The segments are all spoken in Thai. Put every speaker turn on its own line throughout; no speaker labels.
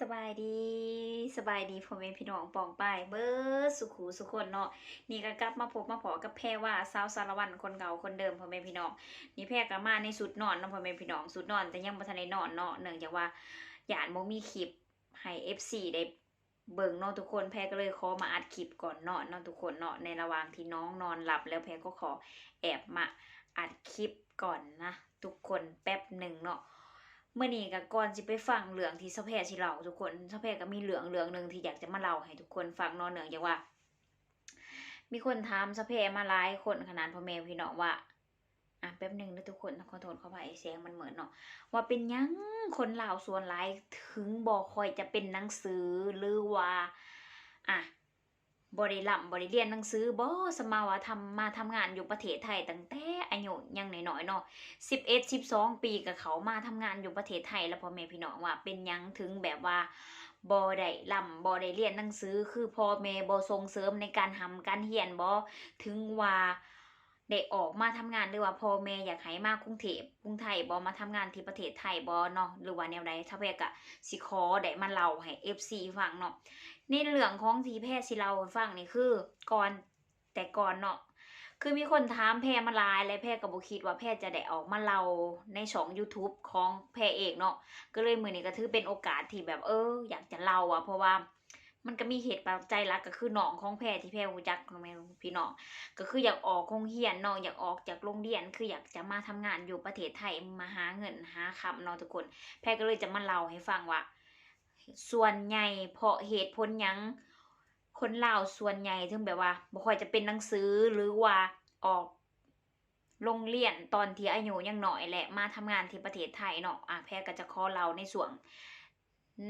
สบายดีสบายดีพ่อแม่พี่น้องปองปายเบิร์สุขูสุคนเนาะนี่ก็กลับมาพบมาพอกับแพรว่าสาวสารวันคนเก่าคนเดิมพ่อแม่พี่น้องนี่แพรก็มาในสุดนอนนะพ่อแม่พี่น้องสุดนอน แต่ยังบ่ทันได้นอนเนาะเนื่องจากว่าหยานบ่มีคลิปให้ FC ได้เบิ่งเนาะทุกคนแพรก็เลยขอมาอัดคลิปก่อนนอนเนาะทุกคนเนาะในระหว่างที่น้องนอนหลับ แล้วแพรก็ขอแอบมาอัดคลิปก่อนนะ ทุกคนแป๊บหนึ่งเนาะ เมื่อนี้ก็ก่อนสิไปฟังเรื่องที่สะแพสิเล่าทุกคนสะแพก็มีเรื่องเรื่องหนึ่งที่อยากจะมาเล่าให้ทุกคนฟังนอนเหนื่องจากว่า มีคนถามสะแพมาหลายคนขนาดพ่อแม่พี่น้องว่าอะแป๊บหนึ่งนะทุกคนขอโทษขออภัยเสียงมันเหมือนเนาะว่าเป็นยังคนลาวส่วนหลายถึงบ่คอยจะเป็นหนังสือหรือว่าอะบริล่ำบริเรียนหนังสือบ่สมาว่าทำมาทำงานอยู่ประเทศไทยตั้งแต่ อายุยังน้อยๆเนาะสิบเอ็ดสิบสองปีกับเขามาทำงานอยู่ประเทศไทยแล้วพ่อแม่พี่น้องว่าเป็นยังถึงแบบว่าบอได้ลำบอได้เรียนหนังสือคือพ่อแม่บอส่งเสริมในการทำการเรียนบอถึงว่าได้ออกมาทำงานหรือว่าพ่อแม่อยากให้มากรุงเทพกรุงไทยบอมาทำงานที่ประเทศไทยบอเนาะหรือว่าแนวใดถ้าแพกะสิขอได้มาเล่าให้ FC ฟังเนาะในเรื่องของทีแพทย์สิเล่าฟังนี่คือก่อนแต่ก่อนเนาะ คือมีคนถามแพรมาลายและแพรก็บ่คิดว่าแพรจะได้ออกมาเล่าในช่อง YouTube ของแพรเองเนาะก็เลยมือนี้ก็ถือเป็นโอกาสที่แบบเออ อยากจะเล่าอะเพราะว่ามันก็มีเหตุปัจจัยลักก็คือน้องของแพรที่แพรรู้จักแม่พี่น้องก็คืออยากออกโรงเรียนเนาะอยากออกจากโรงเรียนคืออยากจะมาทำงานอยู่ประเทศไทยมาหาเงินหาคำเนาะทุกคน แพรก็เลยจะมาเล่าให้ฟังว่า ส่วนใหญ่เพราะเหตุผลยัง คนลาวส่วนใหญ่ถึงแบบว่าบ่ค่อยจะเป็นหนังสือหรือว่าออกโรงเรียนตอนที่อายุยังหน้อยแหละมาทำงานที่ประเทศไทยเนาะอะแพรก็จะขอเราในส่วน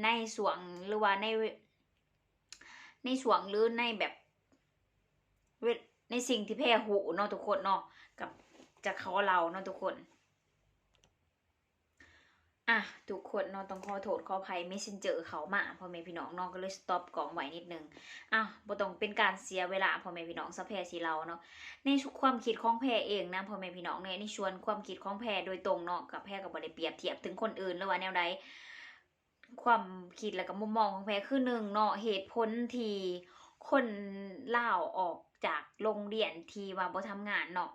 ในส่วนหรือว่าใน ในส่วนหรือในแบบในสิ่งที่แพรหูเนาะทุกคนเนาะกับจะขอเราเนาะทุกคน อะทุกคนนาะต้องขอโทษขออภัย messenger เขามาพ่อแม่พี่น้องเนาะก็เลยสต็อปกล่องไว้นิดนึงอะบ่ต้องเป็นการเสียเวลาพ่อแม่พี่น้องสะแพรสิเราเนาะในความคิดของแพรเองนะพ่อแม่พี่น้องเนี่ยในชวนความคิดของแพรโดยตรงเนาะกับแพรก็บ่ได้เปรียบเทียบถึงคนอื่นหรือว่าแนวใดความคิดและก็มุมมองของแพรคือหนึ่งเนาะเหตุผลที่คนเล่าออกจากโรงเรียนที่ว่าบ่ทำงานเนาะ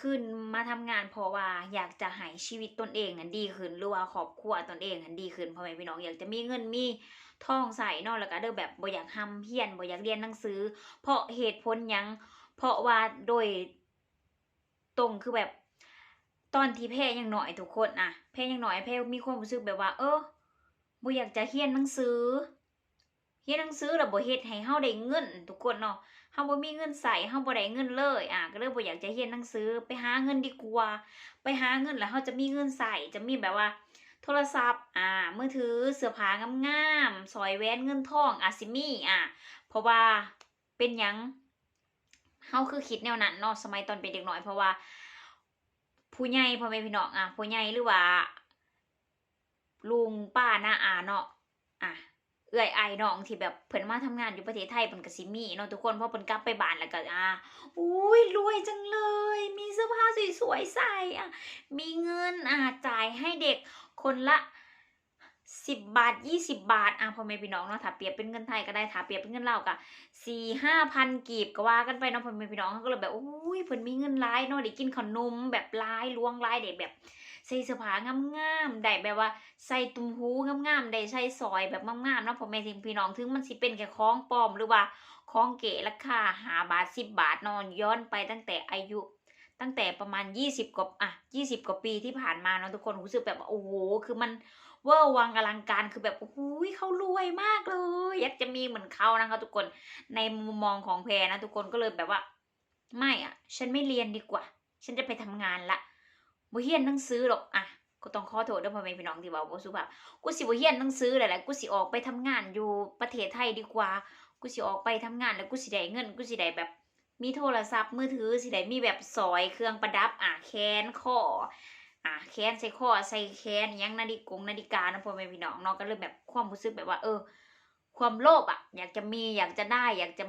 ขึ้นมาทำงานเพราะว่าอยากจะให้ชีวิตตนเองนั้นดีขึ้นหรือว่าครอบครัวตนเองนั้นดีขึ้นพ่อแม่พี่น้องอยากจะมีเงินมีทองใส่นาะแล้วก็เด้อแบบบ่อยากทำเพี้ยนบ่อยากเรียนหนังสือ เพราะเหตุผลยัง เพราะว่าโดยตรงคือแบบตอนที่แพ้ยังหน่อยทุกคนอะแพ้ยังหน่อยแพ้มีความรู้สึกแบบว่า เออบ่อยากจะเรียนหนังสือเรียนหนังสือแล้วบ่เฮ็ดให้เฮาได้เงินทุกคนเนาะ เฮาบ่มีเงินใส่เฮาบ่ได้เงินเลย อะก็เลยบ่อยากจะเรียนหนังสือไปหาเงินดีกว่า ไปหาเงินแล้วเฮาจะมีเงินใส่จะมีแบบว่า โทรศัพท์ อ่ามือถือเสื้อผ้างามๆสร้อยแหวนเงินทองอาจสิมี่อะเพราะว่าเป็นหยังเฮาคือคิดแนวนั้นเนาะสมัยตอนเป็นเด็กน้อยเพราะว่า ผู้ใหญ่พ่อแม่พี่น้องอะผู้ใหญ่หรือว่าลุงป้าน้าอาเนาะอะ เอื้อยไอน้องที่แบบเพิ่นมาทำงานอยู่ประเทศไทยเพิ่นก็สิมีเนาะทุกคนเพราะเพิ่นกลับไปบ้านแล้วก็อ่าอุ้ยรวยจังเลย มีเสื้อผ้าสวยๆใส่อะมีเงินอ่าจ่ายให้เด็กคนละ สิบบาทยี่สิบบาทอะพ่อแม่พี่น้องเนาะถ้าเปรียบเป็นเงินไทยก็ได้ถ้าเปรียบเป็นเงินลาวก็สี่ห้าพันกีบก็ว่ากันไปเนาะพ่อแม่พี่น้องเขาก็เลยแบบอุ้ยเพิ่นมีเงินหลายเนาะได้กินขนมแบบหลายล้วงหลายได้แบบใส่เสื้อผ้างามๆได้แบบว่าใส่ตุ้มหูงามๆได้ใส่ซอยแบบงามๆเนาะพ่อแม่พี่น้องถึงมันสิเป็นแค่ของปลอมหรือว่าของเก๋ราคาหาบาทสิบบาทนอนย้อนไปตั้งแต่อายุตั้งแต่ประมาณยี่สิบกว่าอะยี่สิบกว่าปีที่ผ่านมาเนาะทุกคนรู้สึกแบบว่าโอ้โห คือมัน เวอร์วังอลังการคือแบบโอ้โหเขารวยมากเลยอยากจะมีเหมือนเขานะคะ ทุกคนในมุมมองของแพรนะทุกคนก็เลยแบบว่า ไม่อะ ฉันไม่เรียนดีกว่า ฉันจะไปทำงานละบ่เรียนหนังสือหรอกอะก็ต้องขอโทษด้วยพ่อแม่พี่น้องที่ว่าบ่สุภาพกูสิบ่เรียนหนังสือแหละกูสิออกไปทำงานอยู่ประเทศไทยดีกว่า กูสิออกไปทำงานแล้วกูสิได้เงิน กูสิได้แบบ มีโทรศัพท์มือถือสิได้มีแบบสอยเครื่องประดับอะแขนข้อ อะแขนใส่ข้อใส่แขนยังนาฬิกงนาฬิกานะพ่อแม่พี่น้องเนาะก็เลยแบบความรู้สึกแบบว่า เออ ความโลภอะ อยากจะมีอยากจะได้ อยากจะ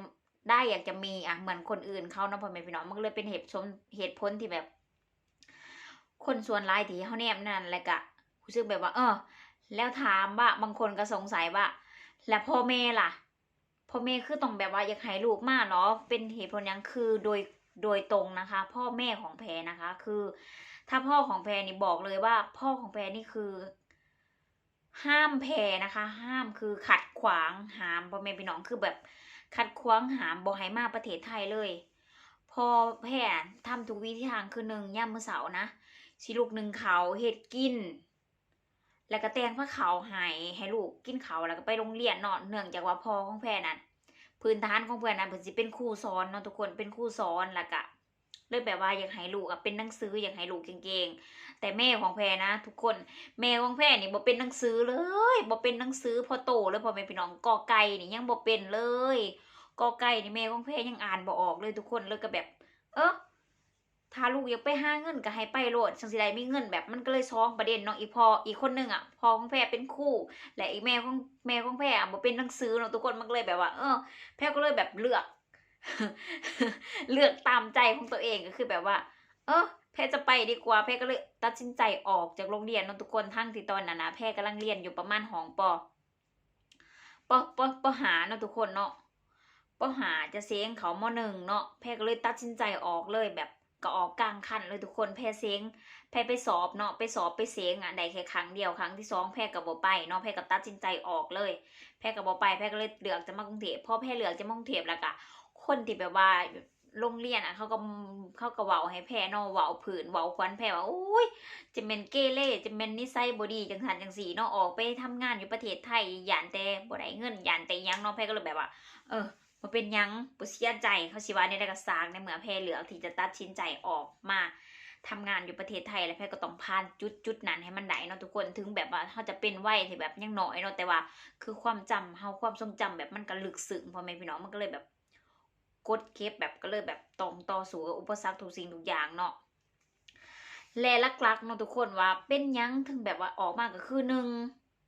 ได้อยากจะมีอะเหมือนคนอื่นเขานะพ่อแม่พี่น้องมันก็เลยเป็นเหตุชมเหตุผลที่แบบ คนส่วนหลายที่เขาแนมนั่นแหละกะรู้สึกแบบว่า เออ แล้วถามว่าบางคนก็สงสัยว่า แล้วพ่อแม่ล่ะพ่อแม่คือต้องแบบว่าอยากให้ลูกมากเนาะเป็นเหตุผลยังคือโดยโดยตรงนะคะ พ่อแม่ของแพรนะคะ คือ ถ้าพ่อของแพรนี่บอกเลยว่า พ่อของแพรนี่คือ ห้ามแพรนะคะ ห้ามคือขัดขวางหามพ่อแม่พี่น้องคือแบบขัดขวางหามบ่ให้มาประเทศไทยเลย พอแพรทำทุกวิธีทางคือหนึ่งย่ามมือเสาร์นะสิลูกหนึ่งเขาเฮ็ดกิน แล้วก็แต่งผ้าขาวให้ให้ลูกกินเขาแล้วก็ไปโรงเรียนเนาะเนื่องจากว่าพ่อของแพรนั้นพื้นฐานของเพื่อนนั้นเพิ่นสิเป็นครูสอนเนาะทุกคนเป็นครูสอนแล้วก็ เลยแบบว่าอยากให้ลูกอะเป็นหนังสืออยากให้ลูกเก่งๆ แต่แม่ของแพรนะ ทุกคนแม่ของแพรนี่บ่เป็นหนังสือเลยบ่เป็นหนังสือพอโตเลยพ่อแม่พี่น้องกอไก่นี่ยังบ่เป็นเลยกอไก่นี่แม่ของแพรยังอ่านบ่ออกเลยทุกคนเลยก็แบบ เออถ้าลูกอยากไปหาเงินก็ให้ไปโลดจังสิได้มีเงินแบบมันก็เลยซ้องประเด็นเนาะอีพออีกคนนึงอะพอของแพรเป็นคู่ และอีแม่ของแม่ของแพรอะบ่เป็นหนังสือเนาะทุกคนมันก็เลยแบบว่า เออ แพรก็เลยแบบเลือก เลือกตามใจของตัวเองก็คือแบบว่า เออแพรจะไปดีกว่าแพรก็เลยตัดสินใจออกจากโรงเรียนเนะทุกคนทั้งที่ตอนนั้นนะแพรกำลังเรียนอยู่ประมาณห้องปอปอปปหาเนาะทุกคนเนาะปอหาจะเสียงเขามอหนึ่งเนาะแพรก็เลยตัดสินใจออกเลยแบบก็ออกกลางคันเลยทุกคนแพรเสียงแพรไปสอบเนาะไปสอบไปเสียงอะได้แค่ครั้งเดียวครั้งที่สองแพรก็บ่ไปเนาะแพรก็ตัดสินใจออกเลย แพรก็บ่ไปแพรก็เลยเลือกจะมากรุงเทพพอแพรเลือกจะมากรุงเทพแล้วก็ คนที่แบบว่าโรงเรียนอะเขาก็เขาก็เว้าให้แพรเนาะเว้าผืนเว้าควันแพรว่าโอ้ยจะเป็นเกเรจะเป็นนิสัยบดีจังสันจังสีเนาะออกไปทำงานอยู่ประเทศไทยยานแต่บ่ได้เงินยานแต่ยังเนาะแพรก็เลยแบบว่า เออบ่เป็นยังบ่เสียใจเขาสิว่าในได้ก็สร้างในเมื่อแพรเหลือที่จะตัดสินใจออกมาทำงานอยู่ประเทศไทยแล้วแพรก็ต้องผ่านจุดจุดนั้นให้มันได้เนาะทุกคนถึงแบบว่าเขาจะเป็นวัยที่แบบยังน้อยเนาะแต่ว่า คือความจำเฮาความทรงจำแบบมันก็ลึกซึ้งพอแม่พี่น้องมันก็เลยแบบ กดเก็บแบบก็เลยแบบต้องต่อสู้กับอุปสรรคทุกสิ่งทุกอย่างเนาะและลักๆเนาะทุกคนว่าเป็นยังถึงแบบว่าออกมาก็คือหนึ่ง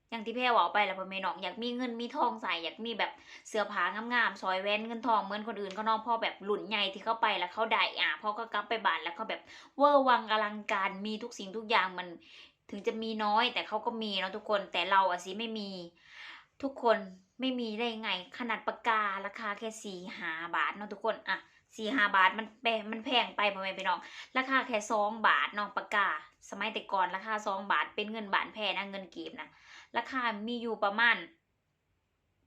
อย่างที่แพรบอกไปแล้วพ่อแม่น้องอยากมีเงินมีทองใส่อยากมีแบบเสื้อผ้างามๆซอยแว่นเงินทองเหมือนคนอื่นเขาเนาะพอแบบหลุนใหญ่ที่เข้าไปแล้วเขาได้อะพ่อก็กลับไปบ้านแล้วเขาแบบเวอร์วังอลังการมีทุกสิ่งทุกอย่างมันถึงจะมีน้อยแต่เขาก็มีเนาะทุกคนแต่เราอะสิไม่มี ทุกคนไม่มีได้ไงขนาดปากการาคาแค่สี่ห้าบาทเนาะทุกคนอะสี่ห้าบาทมันแพงมันแพงไปพ่อแม่พี่น้อง ราคาแค่สองบาทเนาะปากกา สมัยแต่ก่อนราคาสองบาทเป็นเงินบาทแพงนะเงินกีบนะราคามีอยู่ประมาณ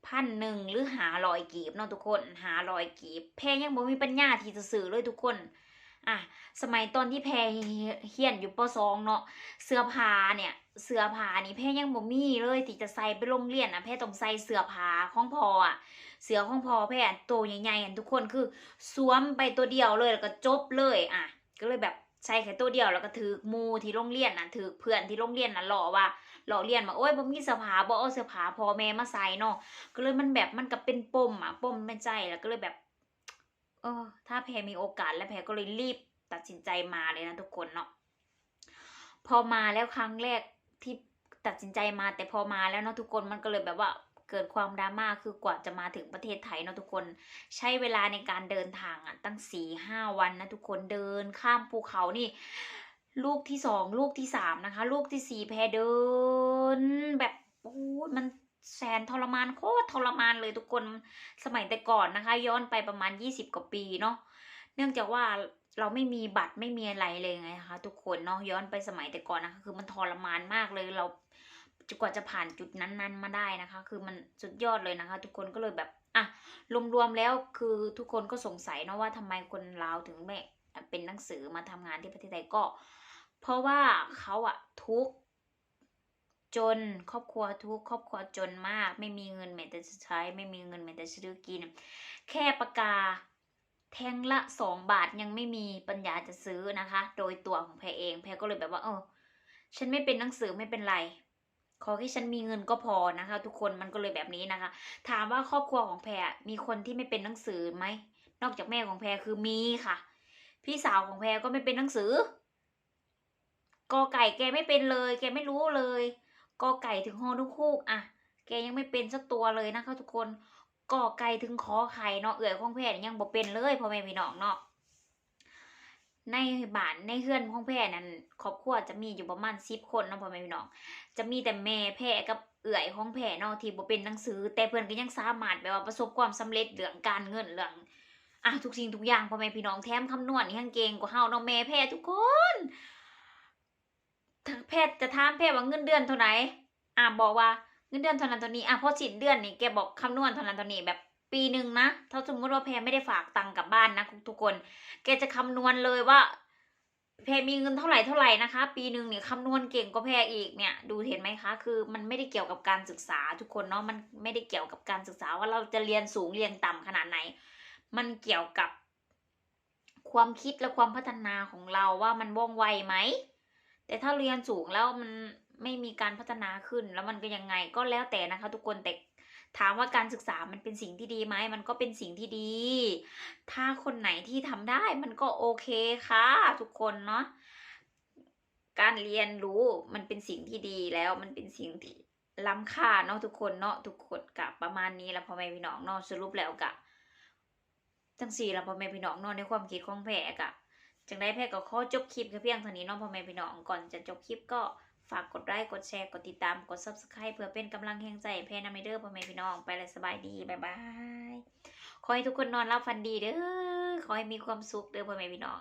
พันหนึ่งหรือหาลอยกีบเนาะทุกคนหาลอยกีบ แพงยังบ่มีปัญญาที่จะซื้อเลยทุกคนอะสมัยตอนที่แพรเฮียนอยู่ปสองเนาะเสื้อผ้าเนี่ย เสื้อผ้านี่แพรยังบ่มีเลยที่จะใส่ไปโรงเรียนอะแพรต้องใส่เสื้อผ้าของพ่ออะ เสื้อของพ่อแพรตัวใหญ่ๆอันทุกคนคือสวมไปตัวเดียวเลยแล้วก็จบเลยอะ ก็เลยแบบใส่แค่ตัวเดียวแล้วก็ถือมูที่โรงเรียนน่ะถือเพื่อนที่โรงเรียนน่ะหล่อว่าหล่อเรียนมาโอ้ยบ่มีเสื้อผ้าบ่เอาเสื้อผ้าพ่อแม่มาใส่เนาะก็เลยมันแบบมันก็เป็นปมอะปมในใจแล้วก็เลยแบบ เออ ถ้าแพรมีโอกาสแล้วแพรก็เลยรีบตัดสินใจมาเลยนะทุกคนเนาะพอมาแล้วครั้งแรก ที่ตัดสินใจมาแต่พอมาแล้วเนาะทุกคนมันก็เลยแบบว่าเกิดความดราม่าคือกว่าจะมาถึงประเทศไทยเนาะทุกคนใช้เวลาในการเดินทางอะตั้งสี่ห้าวันนะทุกคนเดินข้ามภูเขานี่ ลูกที่สองลูกที่สามนะคะ ลูกที่สี่แพเดิน แบบโอ้ยมันแสนทรมานโคตรทรมานเลยทุกคนสมัยแต่ก่อนนะคะ ย้อนไปประมาณยี่สิบกว่าปีเนาะเนื่องจากว่า เราไม่มีบัตรไม่มีอะไรเลยไงคะทุกคนเนาะย้อนไปสมัยแต่ก่อนนะคะคือมันทรมานมากเลยเรากว่าจะผ่านจุดนั้นๆมาได้นะคะ คือมันสุดยอดเลยนะคะ ทุกคนก็เลยแบบอะรวมๆแล้วคือทุกคนก็สงสัยเนาะว่าทำไมคนลาวถึงไม่เป็นหนังสือมาทำงานที่ประเทศไทยก็ เพราะว่าเขาอะทุกจนครอบครัวทุกครอบครัวจนมาก ไม่มีเงินแม้แต่จะใช้ ไม่มีเงินแม้แต่จะซื้อกิน แค่ปากกา แท่งละสองบาทยังไม่มีปัญญาจะซื้อนะคะ โดยตัวของแพรเอง แพรก็เลยแบบว่าเออฉันไม่เป็นหนังสือไม่เป็นไร ขอแค่ฉันมีเงินก็พอนะคะ ทุกคนมันก็เลยแบบนี้นะคะ ถามว่าครอบครัวของแพรมีคนที่ไม่เป็นหนังสือไหมนอกจากแม่ของแพรคือมีค่ะ พี่สาวของแพรก็ไม่เป็นหนังสือกอไก่แกไม่เป็นเลย แกไม่รู้เลยกอไก่ถึงฮอนุคูกอะ แกยังไม่เป็นสักตัวเลยนะคะทุกคน กอไก่ถึงขอไข่เนาะเอื่อยของแพรยังบ่เป็นเลยพ่อแม่พี่น้องเนาะในบ้านในเฮือนของแพรนั้นครอบครัวจะมีอยู่ประมาณ10คนเนาะพ่อแม่พี่น้อง จะมีแต่แม่แพรกับเอื่อยของแพรเนาะที่บ่เป็นหนังสือ แต่เพิ่อนก็ยังสามารถแบบว่าประสบความสำเร็จเรื่องการเงินเรื่องอะทุกสิ่งทุกอย่างพ่อแม่พี่น้องแถมคำนวณนี่ยังเก่งกว่าเฮาเนาะแม่แพรทุกคนแพทย์จะถามแพรว่าเงินเดือนเท่าไหร่อะบอกว่า เงินเดือนเท่านั้นเท่านี้อะพอสิ้นเดือนนี่แกบอกคำนวณเท่านั้นเท่านี้แบบปีหนึ่งนะ ถ้าสมมติว่าแพรไม่ได้ฝากตังค์กับบ้านนะทุกคน แกจะคำนวณเลยว่า แพรมีเงินเท่าไหร่เท่าไหร่นะคะ ปีหนึ่งเนี่ยคำนวณเก่งกว่าแพรอีกเนี่ย ดูเห็นไหมคะ คือมันไม่ได้เกี่ยวกับการศึกษาทุกคนเนาะ มันไม่ได้เกี่ยวกับการศึกษาว่าเราจะเรียนสูงเรียนต่ำขนาดไหน มันเกี่ยวกับความคิดและความพัฒนาของเราว่ามันว่องไวไหม แต่ถ้าเรียนสูงแล้วมัน ไม่มีการพัฒนาขึ้น แล้วมันก็ยังไงก็แล้วแต่นะคะ ทุกคนแต่ถามว่าการศึกษามันเป็นสิ่งที่ดีไหม มันก็เป็นสิ่งที่ดี ถ้าคนไหนที่ทำได้มันก็โอเคค่ะ ทุกคนเนาะ การเรียนรู้มันเป็นสิ่งที่ดีแล้วมันเป็นสิ่งที่ล้ำค่าเนาะทุกคนเนาะทุกคนกับประมาณนี้แล้วพ่อแม่พี่น้องเนาะสรุปแล้วกะจังสี่แล้วพ่อแม่พี่น้องเนาะในความคิดของแพรกะจังได้แพรก็ขอจบคลิปแค่เพียงเท่านี้เนาะพ่อแม่พี่น้องก่อนจะจบคลิปก็ ฝากกดไลค์ กดแชร์ กดติดตาม กด subscribe เพื่อเป็นกำลังแห่งใจให้แพรนำไปเดอร์พ่อแม่พี่น้อง ไปเลยสบายดี บ๊ายบาย ขอให้ทุกคนนอนรับฝันดีเด้อ ขอให้มีความสุขเด้อพ่อแม่พี่น้อง